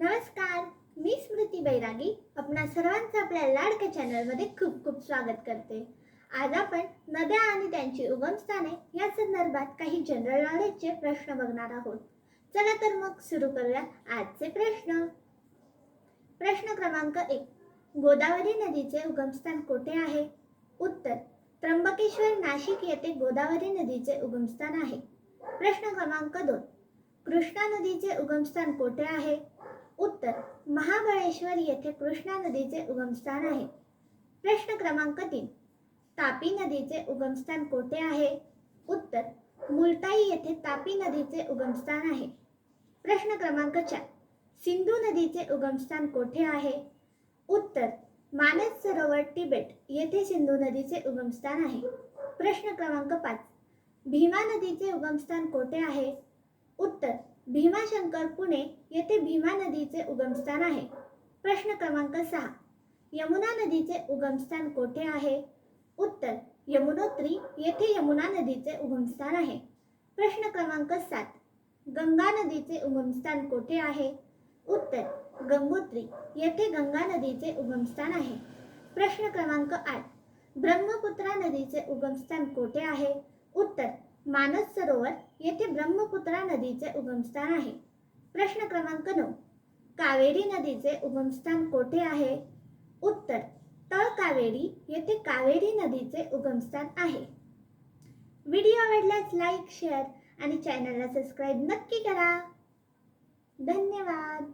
नमस्कार मी स्मृती बैरागी. आपणा सर्वांचं आपल्या लाडक्या चॅनलमध्ये खूप खूप स्वागत करते. आज आपण नद्या आणि त्यांची उगमस्थाने या संदर्भात काही जनरल नॉलेजचे प्रश्न बघणार आहोत. चला तर मग सुरू करूया आजचे प्रश्न. प्रश्न क्रमांक एक. गोदावरी नदीचे उगमस्थान कोठे आहे? उत्तर. त्र्यंबकेश्वर नाशिक येथे गोदावरी नदीचे उगमस्थान आहे. प्रश्न क्रमांक दोन. कृष्णा नदीचे उगमस्थान कोठे आहे? उत्तर महाबळेश्वर येथे कृष्णा नदीचे उगमस्थान आहे. प्रश्न क्रमांक तीन तापी नदीचे उगमस्थान कोठे आहे? उत्तर मुलताई येथे तापी नदीचे उगमस्थान आहे. प्रश्न क्रमांक चार सिंधू नदीचे उगमस्थान कोठे आहे? उत्तर मानस सरोवर तिबेट येथे सिंधू नदीचे उगमस्थान आहे. प्रश्न क्रमांक पाच भीमा नदीचे उगमस्थान कोठे आहे? उत्तर भीमाशंकर पुणे येथे भीमा नदीचे उगमस्थान आहे. प्रश्न क्रमांक सहा. यमुना नदीचे उगमस्थान कोठे आहे? उत्तर यमुनोत्री येथे यमुना नदीचे उगमस्थान आहे. प्रश्न क्रमांक सात. गंगा नदीचे उगमस्थान कोठे आहे? उत्तर गंगोत्री येथे गंगा नदीचे उगमस्थान आहे. प्रश्न क्रमांक आठ. ब्रह्मपुत्रा नदीचे उगमस्थान कोठे आहे? उत्तर मानस सरोवर येथे ब्रह्मपुत्रा नदीचे उगमस्थान आहे. प्रश्न क्रमांक नऊ. कावेरी नदीचे उगमस्थान कोठे आहे? उत्तर तळ कावेरी येथे कावेरी नदीचे उगमस्थान आहे. व्हिडिओ आवडल्यास लाईक शेअर आणि चॅनलला सबस्क्राईब नक्की करा. धन्यवाद.